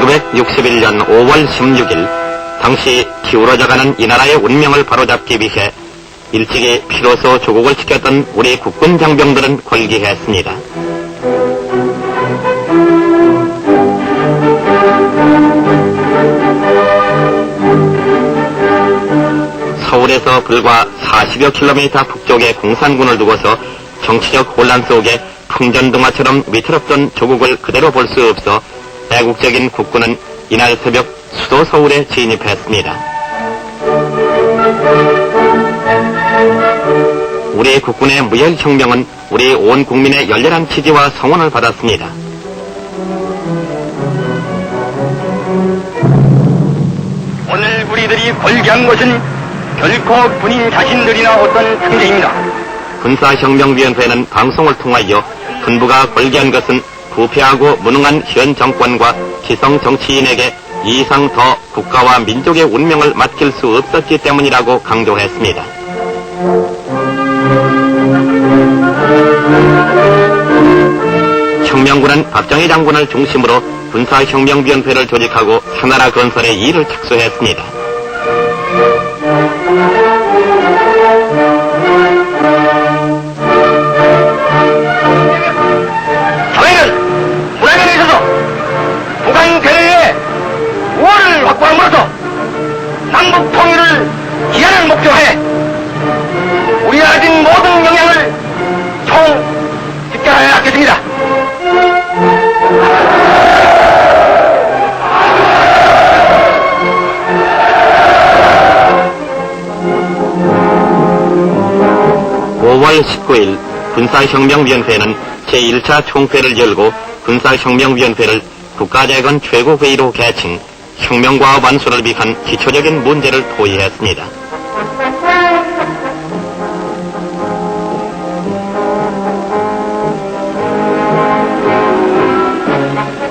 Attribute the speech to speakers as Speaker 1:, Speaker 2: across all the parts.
Speaker 1: 1961년 5월 16일 당시 기울어져가는 이 나라의 운명을 바로잡기 위해 일찍이 피로소 조국을 지켰던 우리 국군 장병들은 골기했습니다. 서울에서 불과 40여 킬로미터 북쪽에 공산군을 두고서 정치적 혼란 속에 풍전등화처럼 위태롭던 조국을 그대로 볼 수 없어 애국적인 국군은 이날 새벽 수도 서울에 진입했습니다. 우리 국군의 무혈혁명은 우리 온 국민의 열렬한 지지와 성원을 받았습니다.
Speaker 2: 오늘 우리들이 걸기한 것은 결코 군인 자신들이나 어떤 상대입니다.
Speaker 1: 군사혁명위원회는 방송을 통하여 군부가 걸기한 것은 부패하고 무능한 현 정권과 기성 정치인에게 이 이상 더 국가와 민족의 운명을 맡길 수 없었기 때문이라고 강조했습니다. 혁명군은 박정희 장군을 중심으로 군사혁명위원회를 조직하고 하나라 건설에 일을 착수했습니다. 군사혁명위원회는 제1차 총회를 열고 군사혁명위원회를 국가재건 최고회의로 개칭, 혁명과 완수를 위한 기초적인 문제를 토의했습니다.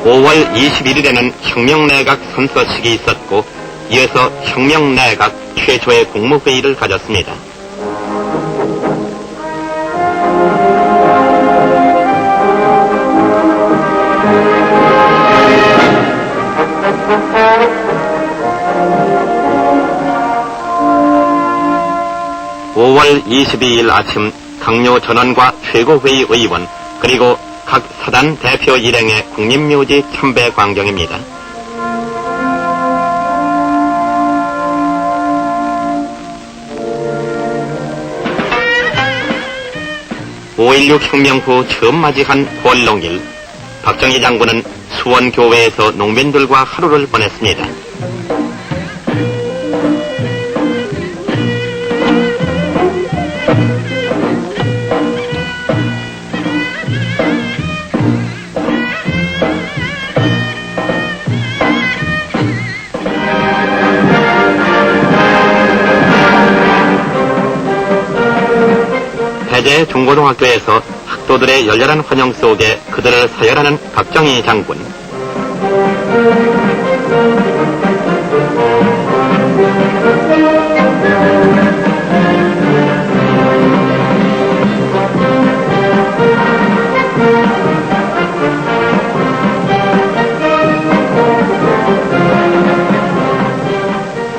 Speaker 1: 오월 21일에는 혁명내각 선서식이 있었고 이어서 혁명내각 최초의 국무회의를 가졌습니다. 오월 22일 아침 강요 전원과 최고회의 의원 그리고 각 사단 대표 일행의 국립묘지 참배 광경입니다. (5.16) 혁명 후 처음 맞이한 홀롱일 박정희 장군은 수원교회에서 농민들과 하루를 보냈습니다. 해제 중고등학교에서 학도들의 열렬한 환영 속에 그들을 서열하는 박정희 장군.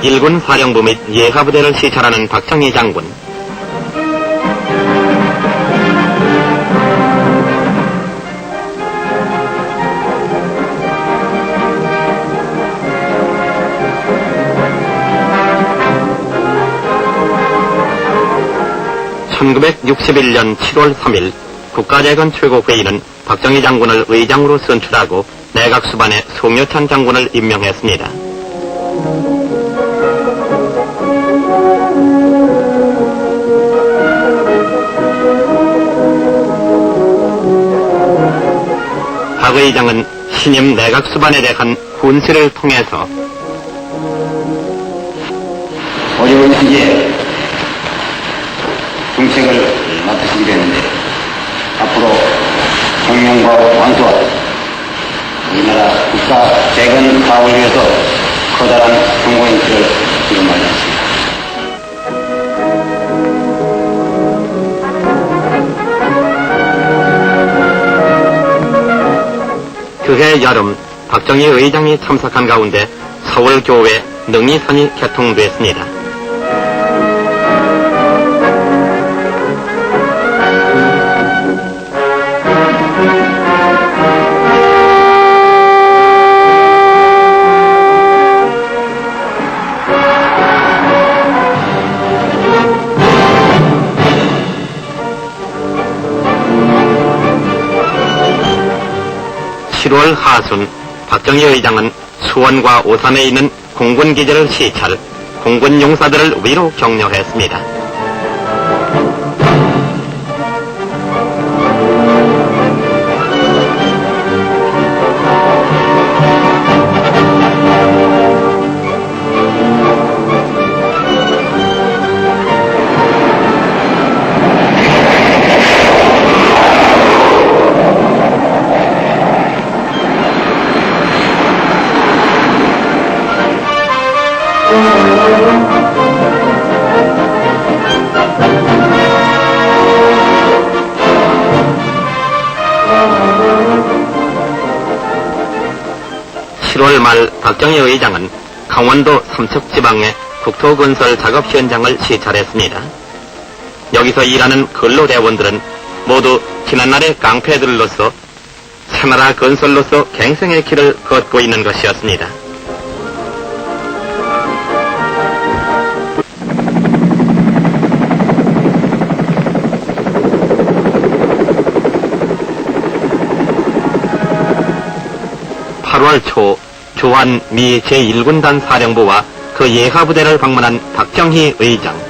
Speaker 1: 일군 사령부 및 예하부대를 시찰하는 박정희 장군. (1961년 7월 3일) 국가재건 최고회의는 박정희 장군을 의장으로 선출하고 내각 수반에 송여찬 장군을 임명했습니다. 박 의장은 신임 내각 수반에 대한 훈시를 통해서
Speaker 3: 어려운 시기에 중책을 맡으시게 되는데 앞으로 혁명과 완수와 이 나라 국가 재건 사업을 위해서 커다란 길을 지금 말했습니다.
Speaker 1: 그해 여름 박정희 의장이 참석한 가운데 서울교회 능이선이 개통됐습니다. 하순 박정희 의장은 수원과 오산에 있는 공군 기지를 시찰, 공군 용사들을 위로 격려했습니다. (7월) 말 박정희 의장은 강원도 삼척지방의 국토건설 작업 현장을 시찰했습니다. 여기서 일하는 근로대원들은 모두 지난날의 깡패들로서 새나라 건설로서 갱생의 길을 걷고 있는 것이었습니다. (8월) 초 조한 미 제1군단 사령부와 그 예하부대를 방문한 박정희 의장.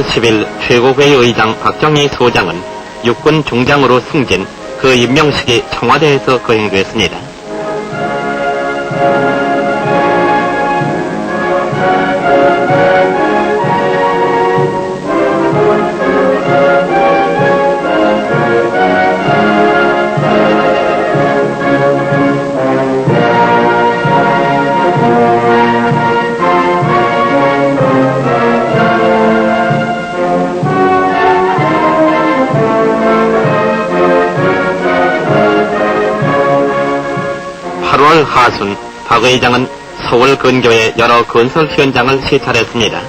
Speaker 1: (8월 10일) 최고회의 의장 박정희 소장은 육군 중장으로 승진 그 임명식이 청와대에서 거행됐습니다. 하순 박 의장은 서울 근교의 여러 건설 현장을 시찰했습니다.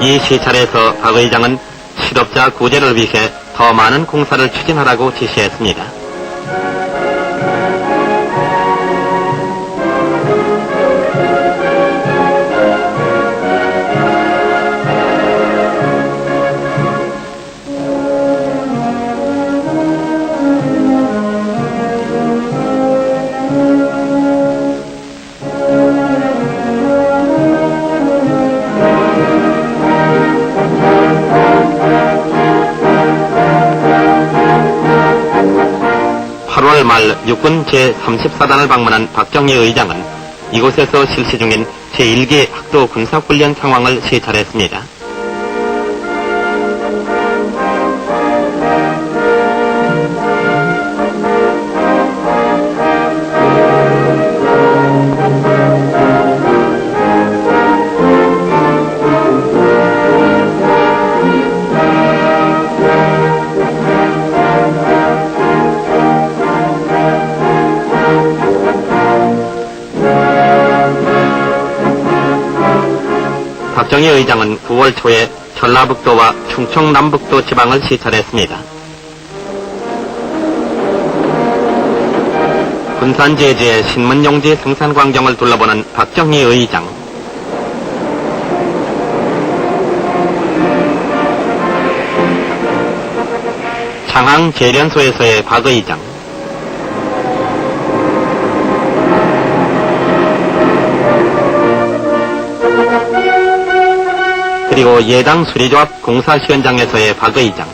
Speaker 1: 이 시찰에서 박 의장은 실업자 구제를 위해 더 많은 공사를 추진하라고 지시했습니다. 육군 제34단을 방문한 박정희 의장은 이곳에서 실시 중인 제1기 학도 군사훈련 상황을 시찰했습니다. 박정희 의장은 9월 초에 전라북도와 충청남북도 지방을 시찰했습니다. 군산 제주의 신문용지 생산 광경을 둘러보는 박정희 의장. 장항 재련소에서의 박 의장, 그리고 예당 수리조합 공사시연장에서의 박 의장,